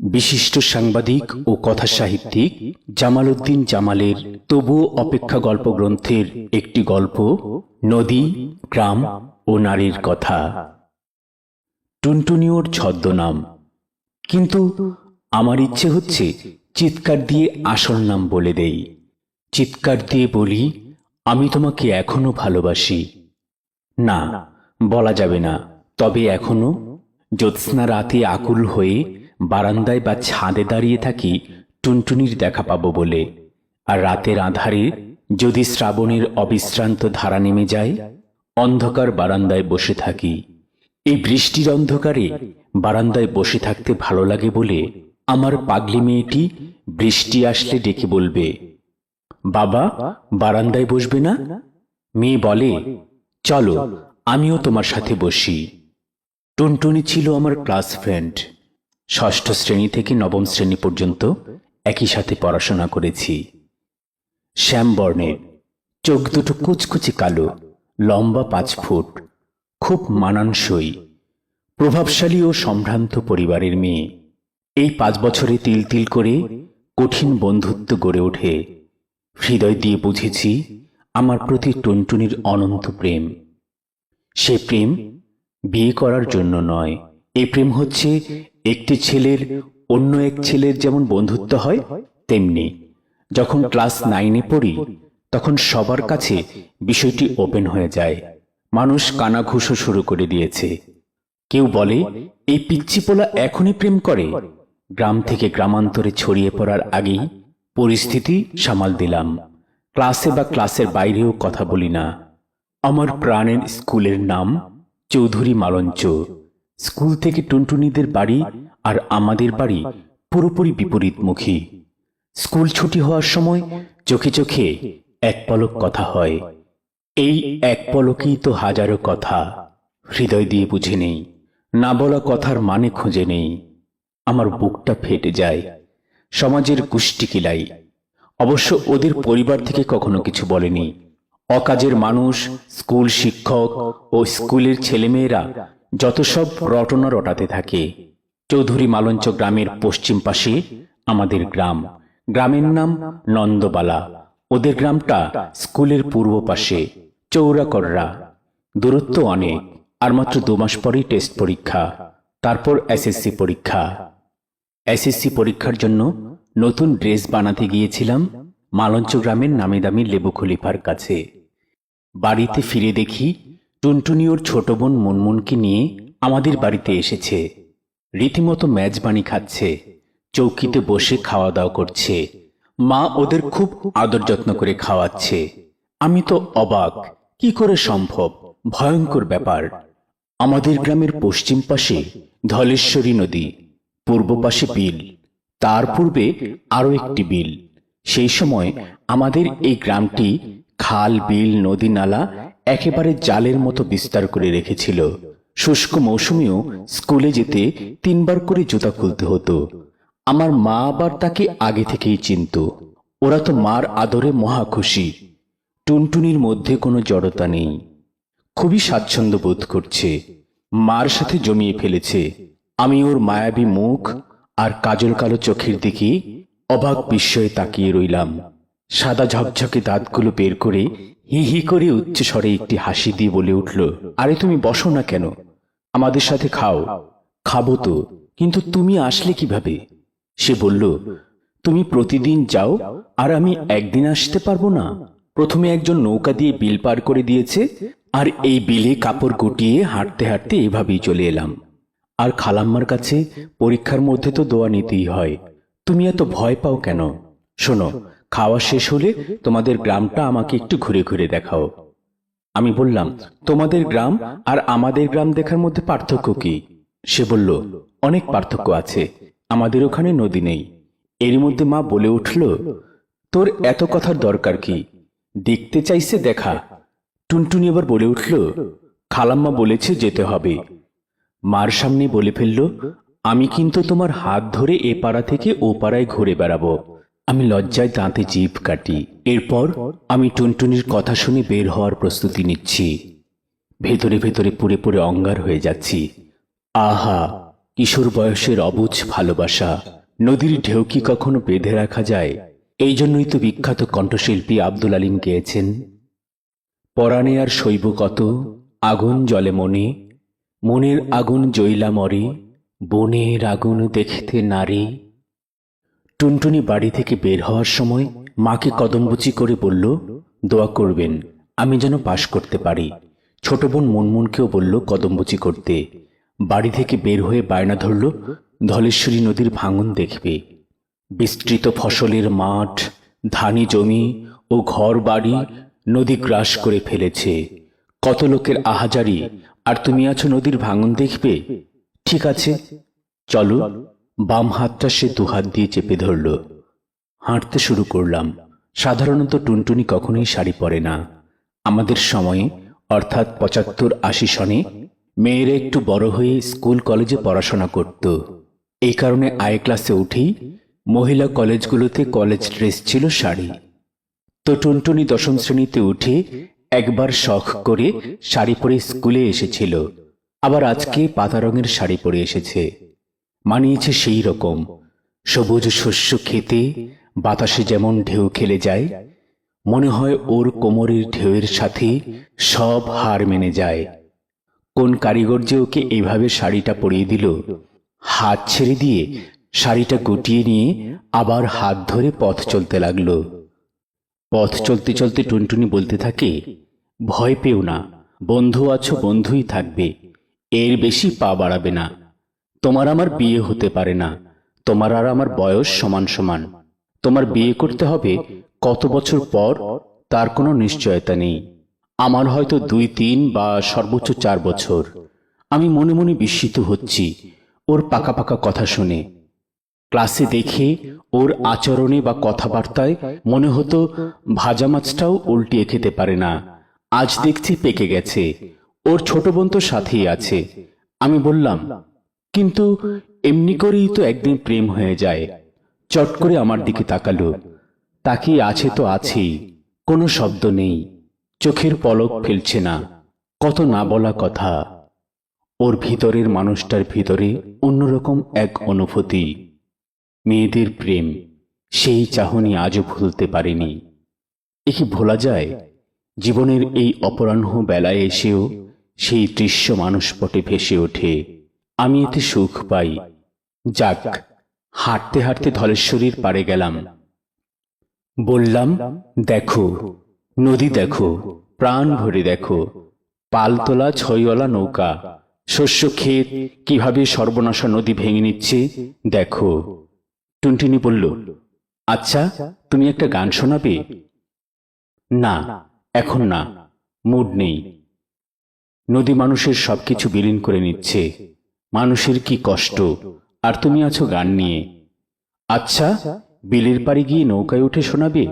বিশিষ্ট সাংবাদিক ও কথা সাহিত্যিক জামাল উদ্দিন জামালের তবুও অপেক্ষা গল্প গ্রন্থের একটি গল্প, নদী, গ্রাম ও নারীর কথা। টুনটুনিওর ছদ্মনাম। কিন্তু আমার ইচ্ছে হচ্ছে চিৎকার দিয়ে আসল নাম বলে দেই। চিৎকার দিয়ে বলি, আমি তোমাকে এখনও ভালোবাসি। না, বলা যাবে না, তবে এখনও জ্যোৎস্না রাতে আকুল হয়ে বারান্দায় বা ছাদে দাঁড়িয়ে থাকি টুনটুনির দেখা পাবো বলে। আর রাতের আধারে যদি শ্রাবণের অবিশ্রান্ত ধারা নেমে যায়, অন্ধকার বারান্দায় বসে থাকি। এই বৃষ্টির অন্ধকারে বারান্দায় বসে থাকতে ভালো লাগে বলে আমার পাগলি মেয়েটি বৃষ্টি আসলে ডেকে বলবে, বাবা, বারান্দায় বসবে না? মেয়ে বলে, চলো, আমিও তোমার সাথে বসি। টুনটুনি ছিল আমার ক্লাস ফ্রেন্ড। ষষ্ঠ শ্রেণি থেকে নবম শ্রেণি পর্যন্ত একই সাথে পড়াশোনা করেছি। শ্যাম বর্ণের চোখ দুটো কুচকুচি কালো, লম্বা পাঁচ ফুট, খুব মানানসই, প্রভাবশালী ও সম্ভ্রান্ত পরিবারের মেয়ে। এই পাঁচ বছরে তিল তিল করে কঠিন বন্ধুত্ব গড়ে ওঠে। হৃদয় দিয়ে বুঝেছি আমার প্রতি টুনটুনির অনন্ত প্রেম। সে প্রেম বিয়ে করার জন্য নয় এই প্রেম হচ্ছে একটি ছেলের অন্য এক ছেলের যেমন বন্ধুত্ব হয়, তেমনি। যখন ক্লাস নাইনে পড়ি, তখন সবার কাছে বিষয়টি ওপেন হয়ে যায়। মানুষ কানাঘুষো শুরু করে দিয়েছে। কেউ বলে, এই পিচ্চিপোলা এখনই প্রেম করে। গ্রাম থেকে গ্রামান্তরে ছড়িয়ে পড়ার আগেই পরিস্থিতি সামাল দিলাম। ক্লাসে বা ক্লাসের বাইরেও কথা বলি না। আমার প্রাণের স্কুলের নাম চৌধুরী মালঞ্চ। স্কুল থেকে টুনটুনিদের বাড়ি আর আমাদের বাড়ি পুরোপুরি বিপরীতমুখী। স্কুল ছুটি হওয়ার সময় চোখে চোখে এক পলক কথা হয়। এই এক পলকেই তো হাজারো কথা। হৃদয় দিয়ে বুঝে নেই। না বলা কথার মানে খুঁজে নেই। আমার বুকটা ফেটে যায়। সমাজের কুষ্টি কিলাই। অবশ্য ওদের পরিবার থেকে কখনো কিছু বলেনি। অকাজের মানুষ, স্কুল শিক্ষক ও স্কুলের ছেলেমেয়েরা যত সব রটনা রটাতে থাকে। চৌধুরী মালঞ্চ গ্রামের পশ্চিম পাশে আমাদের গ্রাম। গ্রামের নাম নন্দবালা। ওদের গ্রামটা স্কুলের পূর্ব পাশে, চৌরাকররা। দূরত্ব অনেক, আর মাত্র দু মাস পরেই টেস্ট পরীক্ষা, তারপর এসএসসি পরীক্ষা। এসএসসি পরীক্ষার জন্য নতুন ড্রেস বানাতে গিয়েছিলাম মালঞ্চ গ্রামের নামি দামি লেবু খলিফার কাছে। বাড়িতে ফিরে দেখি টুনটুনি ওর ছোট বোন মুনমুনকে নিয়ে আমাদের বাড়িতে এসেছে। রীতিমতো মেজবানি খাচ্ছে, চৌকিতে বসে খাওয়া দাওয়া করছে। মা ওদের খুব আদর যত্ন করে খাওয়াচ্ছে। আমি তো অবাক, কি করে সম্ভব? ভয়ঙ্কর ব্যাপার। আমাদের গ্রামের পশ্চিম পাশে ধলেশ্বরী নদী, পূর্ব পাশে বিল, তার পূর্বে আরও একটি বিল। সেই সময় আমাদের এই গ্রামটি খাল, বিল, নদী, নালা একেবারে জালের মতো বিস্তার করে রেখেছিল। শুষ্ক মৌসুমেও স্কুলে যেতে তিনবার করে জুতা খুলতে হতো। আমার মা আবার তাকে আগে থেকেই চিনত। ওরা তো মার আদরে মহা খুশি। টুনটুনির মধ্যে কোনো জড়তা নেই। খুবই স্বাচ্ছন্দ্য বোধ করছে। মার সাথে জমিয়ে ফেলেছে। আমি ওর মায়াবী মুখ আর কাজল কালো চোখের দিকে অবাক বিস্ময়ে তাকিয়ে রইলাম। সাদা ঝকঝকে দাঁতগুলো বের করে হি হি করে উচ্চ স্বরে একটি হাসি দিয়ে বলে উঠল, আরে তুমি বসো না কেন? আমাদের সাথে খাও। খাব তো, কিন্তু তুমি আসলে কীভাবে? সে বলল, তুমি প্রতিদিন যাও, আর আমি একদিন আসতে পারব না। প্রথমে একজন নৌকা দিয়ে বিল পার করে দিয়েছে, আর এই বিলে কাপড় গুটিয়ে হাঁটতে হাঁটতে এভাবেই চলে এলাম। আর খালাম্মার কাছে পরীক্ষার মধ্যে তো দোয়া নিতেই হয়। তুমি এত ভয় পাও কেন? শোনো খাওয়া শেষ হলে তোমাদের গ্রামটা আমাকে একটু ঘুরে ঘুরে দেখাও। আমি বললাম, তোমাদের গ্রাম আর আমাদের গ্রাম দেখার মধ্যে পার্থক্য কি? সে বলল, অনেক পার্থক্য আছে, আমাদের ওখানে নদী নেই। এর মধ্যে মা বলে উঠল, তোর এত কথার দরকার কি? দেখতে চাইছে দেখা। টুনটুনি এবার বলে উঠল, খালাম্মা বলেছে যেতে হবে। মার সামনে বলে ফেলল, আমি কিন্তু তোমার হাত ধরে এ পাড়া থেকে ও পাড়ায় ঘুরে বেড়াবো। আমি লজ্জায় দাঁতে জিভ কাটি। এরপর আমি টুনটুনির কথা শুনে বের হওয়ার প্রস্তুতি নিচ্ছি। ভেতরে ভেতরে পুড়ে পুড়ে অঙ্গার হয়ে যাচ্ছি। আহা, কিশোর বয়সের অবুঝ ভালোবাসা। নদীর ঢেউ কি কখনো বেঁধে রাখা যায়? এই জন্যই তো বিখ্যাত কণ্ঠশিল্পী আব্দুল আলিম গেয়েছেন। পরাণে আর শৈব কত? আগুন জলে মনে। মনের আগুন জৈলা মরে। বনের আগুন দেখতে নারী। টুনটুনি বাড়ি থেকে বের হওয়ার সময় মাকে কদমবুচি করে বলল, দোয়া করবেন, আমি যেন পাশ করতে পারি। ছোট বোন মুনমুনকেও বলল, কদমবুচি করতে। বাড়ি থেকে বের হয়ে বায়না ধরল, ধলেশ্বরী নদীর ভাঙন দেখবে। বিস্তৃত ফসলের মাঠ, ধানি জমি ও ঘর বাড়ি নদী গ্রাস করে ফেলেছে। কত লোকের আহাজারি, আর তুমি আছো নদীর ভাঙন দেখবে? ঠিক আছে, চলো। বাম হাতটা সে দুহাত দিয়ে চেপে ধরল। হাঁটতে শুরু করলাম। সাধারণত টুনটুনি কখনোই শাড়ি পরে না। আমাদের সময়ে, অর্থাৎ পঁচাত্তর আশি সনে, মেয়েরা একটু বড় হয়ে স্কুল কলেজে পড়াশোনা করত। এই কারণে আয় ক্লাসে উঠেই মহিলা কলেজগুলোতে কলেজ ড্রেস ছিল শাড়ি। তো টুনটুনি দশম শ্রেণীতে উঠে একবার শখ করে শাড়ি পরে স্কুলে এসেছিল। আবার আজকে পাতা রঙের শাড়ি পরে এসেছে। মানিয়েছে সেই রকম। সবুজ শস্য খেতে বাতাসে যেমন ঢেউ খেলে যায়, মনে হয় ওর কোমরের ঢেউয়ের সাথে সব হার মেনে যায়। কোন কারিগর যে ওকে এভাবে শাড়িটা পরিয়ে দিল, হাত ছেড়ে দিয়ে শাড়িটা গুটিয়ে নিয়ে আবার হাত ধরে পথ চলতে লাগল। পথ চলতে চলতে টুনটুনি বলতে থাকে, ভয় পেও না, বন্ধু আছো বন্ধুই থাকবে, এর বেশি পা বাড়াবে না। তোমার আমার বিয়ে হতে পারে না। তোমার আর আমার বয়স সমান সমান। তোমার বিয়ে করতে হবে কত বছর পর, তার কোনো নিশ্চয়তা নেই। আমার হয়তো দুই, তিন বা সর্বোচ্চ চার বছর। আমি মনে মনে বিস্মিত হচ্ছি ওর পাকা পাকা কথা শুনে। ক্লাসে দেখে ওর আচরণে বা কথাবার্তায় মনে হতো ভাজা মাছটাও উল্টিয়ে খেতে পারে না। আজ দেখছি পেকে গেছে। ওর ছোট বোন তো সাথেই আছে। আমি বললাম কিন্তু এমনি করেই তো একদিন প্রেম হয়ে যায়। চট করে আমার দিকে তাকালো। তাকিয়ে আছে তো আছেই কোনো শব্দ নেই। চোখের পলক ফেলছে না, কত না বলা কথা। ওর ভিতরের মানুষটার ভিতরে অন্যরকম এক অনুভূতি। মেয়েদের প্রেম, সেই চাহনি আজও ভুলতে পারেনি। এ কি ভোলা যায়? জীবনের এই অপরাহ্ন বেলায় এসেও সেই দৃশ্য মানুষপটে ভেসে ওঠে। আমি এতে সুখ পাই। যাক, হাঁটতে হাঁটতে ধলেশ্বরীর পাড়ে গেলাম। বললাম, দেখো, নদী দেখো, প্রাণ ভরে দেখো, পালতোলা ছইওয়ালা নৌকা, শস্য ক্ষেত, কীভাবে সর্বনাশা নদী ভেঙে নিচ্ছে, দেখো। টুনটুনি বলল আচ্ছা তুমি একটা গান শোনাবে? না, এখন না, মুড নেই। নদী মানুষের সবকিছু বিলীন করে নিচ্ছে। মানুষের কি কষ্ট? আর তুমি আছো গান নিয়ে। আচ্ছা বিলের পাড়ে গিয়ে নৌকায় উঠে শোনাবে?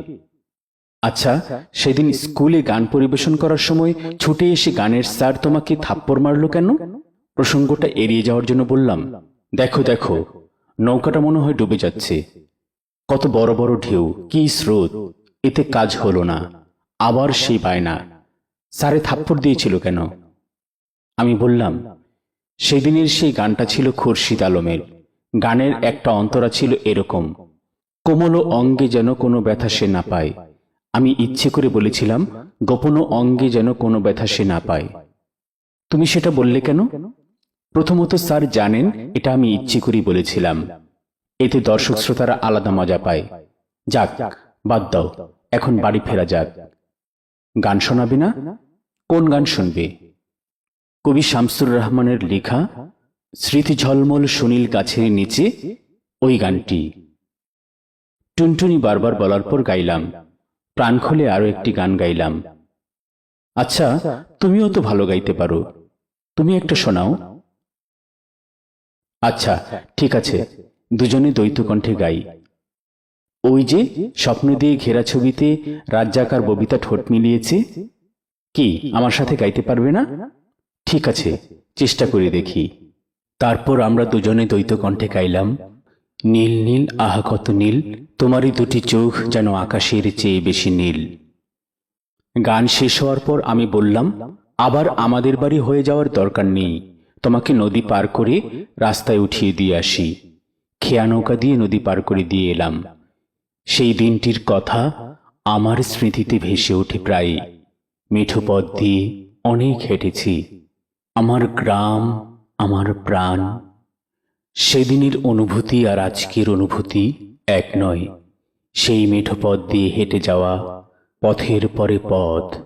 আচ্ছা সেদিন স্কুলে গান পরিবেশন করার সময় ছুটে এসে গানের স্যার তোমাকে থাপ্পড় মারলো কেন? প্রসঙ্গটা এড়িয়ে যাওয়ার জন্য বললাম, দেখো দেখো, নৌকাটা মনে হয় ডুবে যাচ্ছে। কত বড় বড় ঢেউ, কি স্রোত, এতে কাজ হলো না, আবার সেই বায়না। স্যারে থাপ্পড় দিয়েছিল কেন? আমি বললাম সেদিনের সেই গানটা ছিল খুরশিদ আলমের। গানের একটা অন্তরা ছিল এরকম, কোমল অঙ্গে যেন কোনো ব্যথা সে না পায়। আমি ইচ্ছে করে বলেছিলাম, গোপন অঙ্গে যেন কোনো ব্যথা সে না পায়। তুমি সেটা বললে কেন? প্রথমত স্যার জানেন, এটা আমি ইচ্ছে করেই বলেছিলাম। এতে দর্শক শ্রোতারা আলাদা মজা পায়। যাক, বাদ দাও, এখন বাড়ি ফেরা যাক। গান শোনাবে না? কোন গান শুনবে? কবি শামসুর রহমানের লেখা স্মৃতি ঝলমল সুনীল গাছের নিচে ওই গানটি। টুনটুনি বারবার বলার পর গাইলাম, প্রাণ খুলে আরও একটি গান গাইলাম। আচ্ছা তুমিও তো ভালো গাইতে পারো, তুমি একটা শোনাও। আচ্ছা ঠিক আছে, দুজনে দ্বৈত কণ্ঠে গাই। ওই যে স্বপ্ন দিয়ে ঘেরা ছবিতে রাজ্জাকার ববিতা ঠোঁট মিলিয়েছে, কি আমার সাথে গাইতে পারবে না? ঠিক আছে, চেষ্টা করে দেখি। তারপর আমরা দুজনে দ্বৈত কণ্ঠে গাইলাম, নীল নীল, আহা কত নীল, তোমারই দুটি চোখ যেন আকাশের চেয়ে বেশি নীল। গান শেষ হওয়ার পর আমি বললাম, আবার আমাদের বাড়ি হয়ে যাওয়ার দরকার নেই, তোমাকে নদী পার করে রাস্তায় উঠিয়ে দিয়ে আসি। খেয়া নৌকা দিয়ে নদী পার করে দিয়ে এলাম। সেই দিনটির কথা আমার স্মৃতিতে ভেসে ওঠে প্রায়। মিঠু পথ দিয়ে অনেক হেঁটেছি। আমার গ্রাম, আমার প্রাণ, সেদিনের অনুভূতি আর আজকের অনুভূতি এক নয়। সেই মেঠো পথ দিয়ে হেঁটে যাওয়া পথের পরে পথ,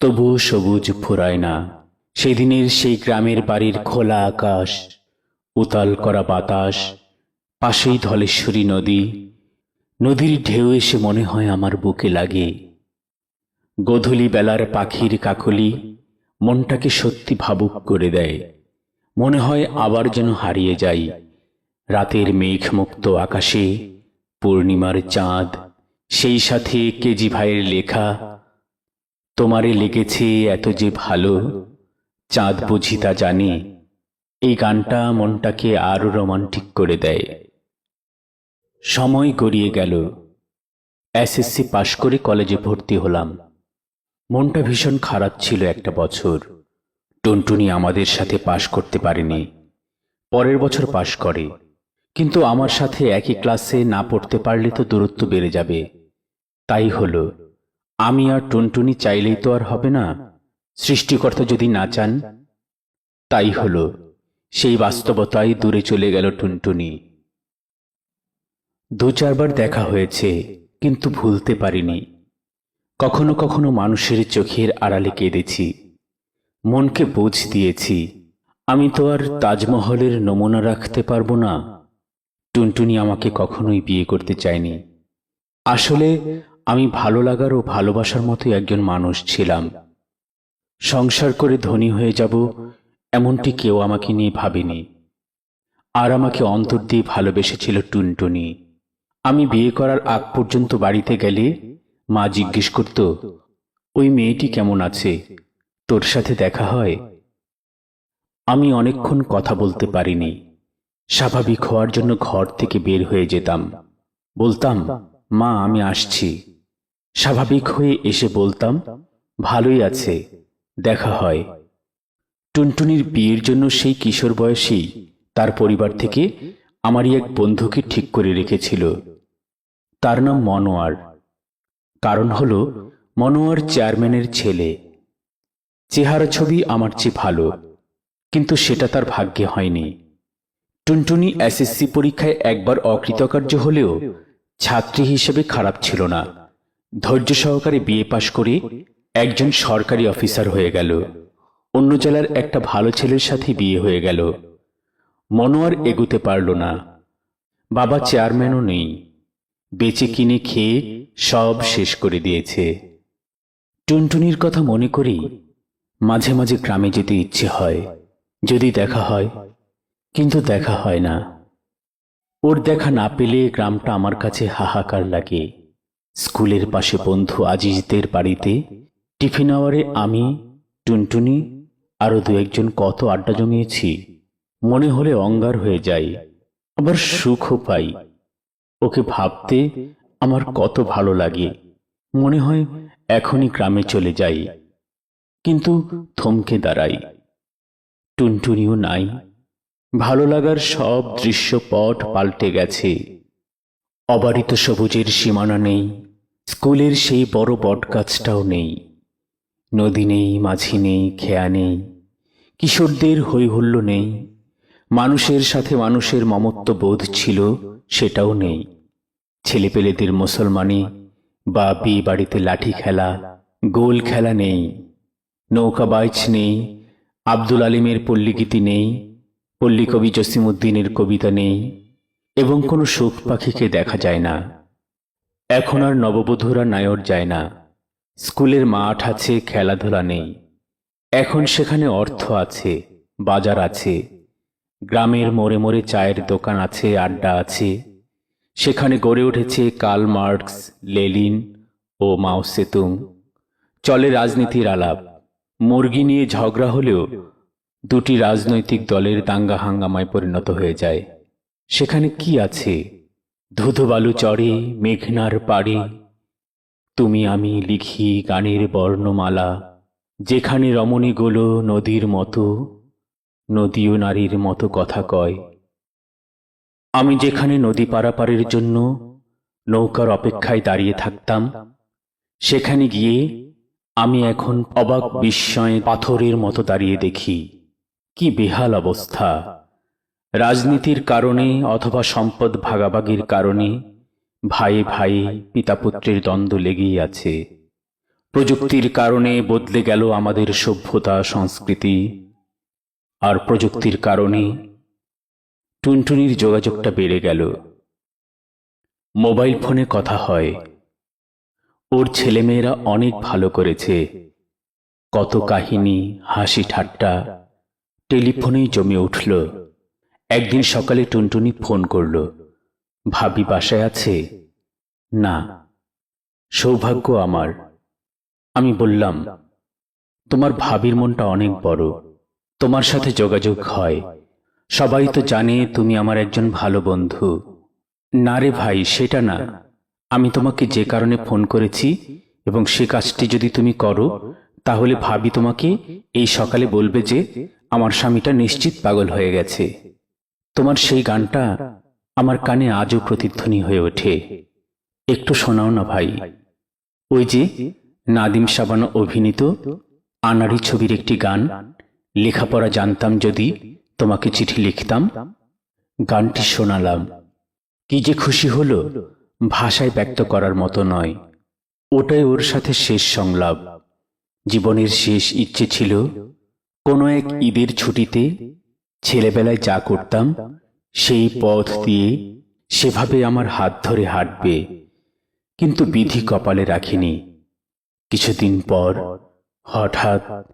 তবুও সবুজ ফুরায় না। সেদিনের সেই গ্রামের বাড়ির খোলা আকাশ, উতাল করা বাতাস, পাশেই ধলেশ্বরী নদী, নদীর ঢেউ এসে মনে হয় আমার বুকে লাগে। গোধূলি বেলার পাখির কাকলি মনটাকে সত্যি ভাবুক করে দেয়। মনে হয় আবার যেন হারিয়ে যাই। রাতের মেঘমুক্ত আকাশে, পূর্ণিমার চাঁদ, সেই সাথে কেজি ভাইয়ের লেখা, তোমারে লেগেছে এত যে ভালো, চাঁদ বুঝি তা জানে। এই গানটা মনটাকে আরও রোমান্টিক করে দেয়। সময় গড়িয়ে গেল। এসএসসি পাশ করে কলেজে ভর্তি হলাম। মনটা ভীষণ খারাপ ছিল একটা বছর। টুনটুনি আমাদের সাথে পাশ করতে পারেনি। পরের বছর পাশ করে। কিন্তু আমার সাথে একই ক্লাসে না পড়তে পারলে তো দূরত্ব বেড়ে যাবে। তাই হলো। আমি আর টুনটুনি চাইলেই তো আর হবে না। সৃষ্টিকর্তা যদি না চান। তাই হলো। সেই বাস্তবতায় দূরে চলে গেল টুনটুনি। দু চারবার দেখা হয়েছে, কিন্তু ভুলতে পারিনি। কখনো কখনো মানুষের চোখের আড়ালে কেঁদেছি, মনকে বোঝ দিয়েছি, আমি তো আর তাজমহলের নমুনা রাখতে পারব না। টুনটুনি আমাকে কখনোই বিয়ে করতে চায়নি। আসলে আমি ভালো লাগার ও ভালোবাসার মতো একজন মানুষ ছিলাম। সংসার করে ধনী হয়ে যাব এমনটি কেউ আমাকে নিয়ে ভাবেনি। আর আমাকে অন্তর দিয়ে ভালোবেসেছিল টুনটুনি। আমি বিয়ে করার আগ পর্যন্ত বাড়িতে গেলে মা জিজ্ঞেস করত, ওই মেয়েটি কেমন আছে? তোর সাথে দেখা হয়? আমি অনেকক্ষণ কথা বলতে পারিনি। স্বাভাবিক হওয়ার জন্য ঘর থেকে বের হয়ে যেতাম। বলতাম, মা, আমি আসছি। স্বাভাবিক হয়ে এসে বলতাম, ভালোই আছে, দেখা হয়। টুনটুনির বিয়ের জন্য সেই কিশোর বয়সেই তার পরিবার থেকে আমারই এক বন্ধুকে ঠিক করে রেখেছিল। তার নাম মনোয়ার। কারণ হলো, মনোয়ার চেয়ারম্যানের ছেলে। চেহারা ছবি আমার চেয়ে ভালো, কিন্তু সেটা তার ভাগ্যে হয়নি। টুনটুনি এসএসসি পরীক্ষায় একবার অকৃতকার্য হলেও ছাত্রী হিসেবে খারাপ ছিল না। ধৈর্য সহকারে বিয়ে পাশ করে একজন সরকারি অফিসার হয়ে গেল। অন্য জেলার একটা ভালো ছেলের সাথে বিয়ে হয়ে গেল। মনোয়ার এগুতে পারল না। বাবা চেয়ারম্যানও নেই। বেচে কিনে খেয়ে সব শেষ করে দিয়েছে। টুনটুনির কথা মনে করি মাঝে মাঝে গ্রামে যেতে ইচ্ছে হয়, যদি দেখা হয়, কিন্তু দেখা হয় না। ওর দেখা না পেলে গ্রামটা আমার কাছে হাহাকার লাগে। স্কুলের পাশে বন্ধু আজিজদের বাড়িতে টিফিন আওয়ারে আমি, টুনটুনি আরও দু একজন কত আড্ডা জমিয়েছি, মনে হলে অঙ্গার হয়ে যাই, আবার সুখও পাই। ওকে ভাবতে আমার কত ভালো লাগে। মনে হয় এখনই গ্রামে চলে যাই। কিন্তু থমকে দাঁড়াই। টুনটুনিও নাই। ভালো লাগার সব দৃশ্যপট পাল্টে গেছে। অবারিত সবুজের সীমানা নেই। স্কুলের সেই বড় বটগাছটাও নেই। নদী নেই, মাঝি নেই, খেয়া নেই। কিশোরদের হৈহুল্য নেই। মানুষের সাথে মানুষের মমত্ব বোধ ছিল। সেটাও নেই। ছেলেপেলেদের মুসলমানি বা বিয়ে বাড়িতে লাঠি খেলা, গোল খেলা নেই। নৌকা বাইচ নেই, আব্দুল আলিমের পল্লীগীতি নেই পল্লী কবি জসিমুদ্দিনের কবিতা নেই এবং কোনো শোক পাখিকে দেখা যায় না। এখন আর নববধূরা নায়র যায় না। স্কুলের মাঠ আছে, খেলাধুলা নেই। এখন সেখানে অর্থ আছে, বাজার আছে গ্রামের মোড়ে মোড়ে চায়ের দোকান আছে, আড্ডা আছে। সেখানে গড়ে উঠেছে কার্ল মার্কস, লেলিন ও মাও সেতুং। চলে রাজনীতির আলাপ। মুরগি নিয়ে ঝগড়া হলেও দুটি রাজনৈতিক দলের দাঙ্গা হাঙ্গামায় পরিণত হয়ে যায়। সেখানে কি আছে? ধুধু বালু চড়ে, মেঘনার পাড়ে। তুমি আমি লিখি গানের বর্ণমালা। যেখানে রমণী রমণীগুলো নদীর মতো নদীও নারীর মতো কথা কয়। আমি যেখানে নদী পারাপারের জন্য নৌকার অপেক্ষায় দাঁড়িয়ে থাকতাম, সেখানে গিয়ে আমি এখন অবাক বিস্ময়ে পাথরের মতো দাঁড়িয়ে দেখি, কি বেহাল অবস্থা। রাজনীতির কারণে অথবা সম্পদ ভাগাভাগির কারণে ভাইয়ে ভাইয়ে পিতাপুত্রের দ্বন্দ্ব লেগেই আছে। প্রযুক্তির কারণে বদলে গেল আমাদের সভ্যতা, সংস্কৃতি। আর প্রযুক্তির কারণে টুনটুনির যোগাযোগটা বেড়ে গেল। মোবাইল ফোনে কথা হয়, ওর ছেলেমেয়েরা অনেক ভালো করেছে, কত কাহিনী, হাসি ঠাট্টা, টেলিফোনেই জমে উঠল। একদিন সকালে টুনটুনি ফোন করল, ভাবি বাসায় আছে? না। সৌভাগ্য আমার। আমি বললাম, তোমার ভাবির মনটা অনেক বড়। তোমার সাথে যোগাযোগ হয়। সবাই তো জানে তুমি আমার একজন ভালো বন্ধু। না রে ভাই, সেটা না। আমি তোমাকে যে কারণে ফোন করেছি এবং সে কাজটি যদি তুমি করো, তাহলে ভাবি তোমাকে এই সকালে বলবে যে আমার স্বামীটা নিশ্চিত পাগল হয়ে গেছে। তোমার সেই গানটা আমার কানে আজও প্রতিধ্বনি হয়ে ওঠে। একটু শোনাও না ভাই। ওই যে নাদিম সাবানো অভিনীত আনাড়ি ছবির একটি গান লেখাপড়া জানতাম যদি তোমাকে চিঠি লিখতাম, গানটি শোনালাম। কি যে খুশি হলো, ভাষায় ব্যক্ত করার মতো নয়। ওটাই ওর সাথে শেষ সংলাপ। জীবনের শেষ ইচ্ছে ছিল, কোনো এক ঈদের ছুটিতে ছেলেবেলায় যা করতাম, সেই পথ দিয়ে সেভাবে আমার হাত ধরে হাঁটবে। কিন্তু বিধি কপালে রাখিনি। কিছুদিন পর হঠাৎ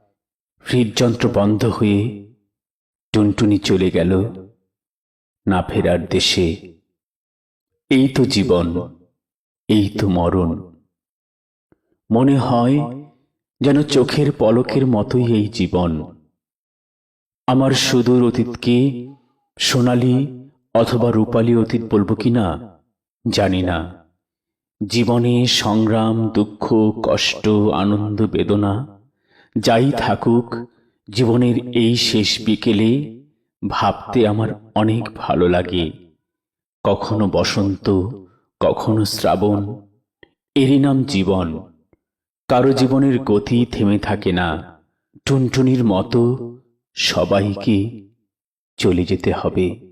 হৃদযন্ত্র বন্ধ হয়ে টুনটুনি চলে গেল না ফেরার দেশে। এই তো জীবন, এই তো মরণ। মনে হয় যেন চোখের পলকের মতোই এই জীবন। আমার সুদূর অতীতকে সোনালি অথবা রূপালী অতীত বলব কি না জানি না। জীবনে সংগ্রাম, দুঃখ, কষ্ট, আনন্দ, বেদনা যাই থাকুক, জীবনের এই শেষ বিকেলে ভাবতে আমার অনেক ভালো লাগে। কখনো বসন্ত, কখনো শ্রাবণ, এরই নাম জীবন। কারও জীবনের গতি থেমে থাকে না। টুনটুনির মতো সবাইকে চলে যেতে হবে।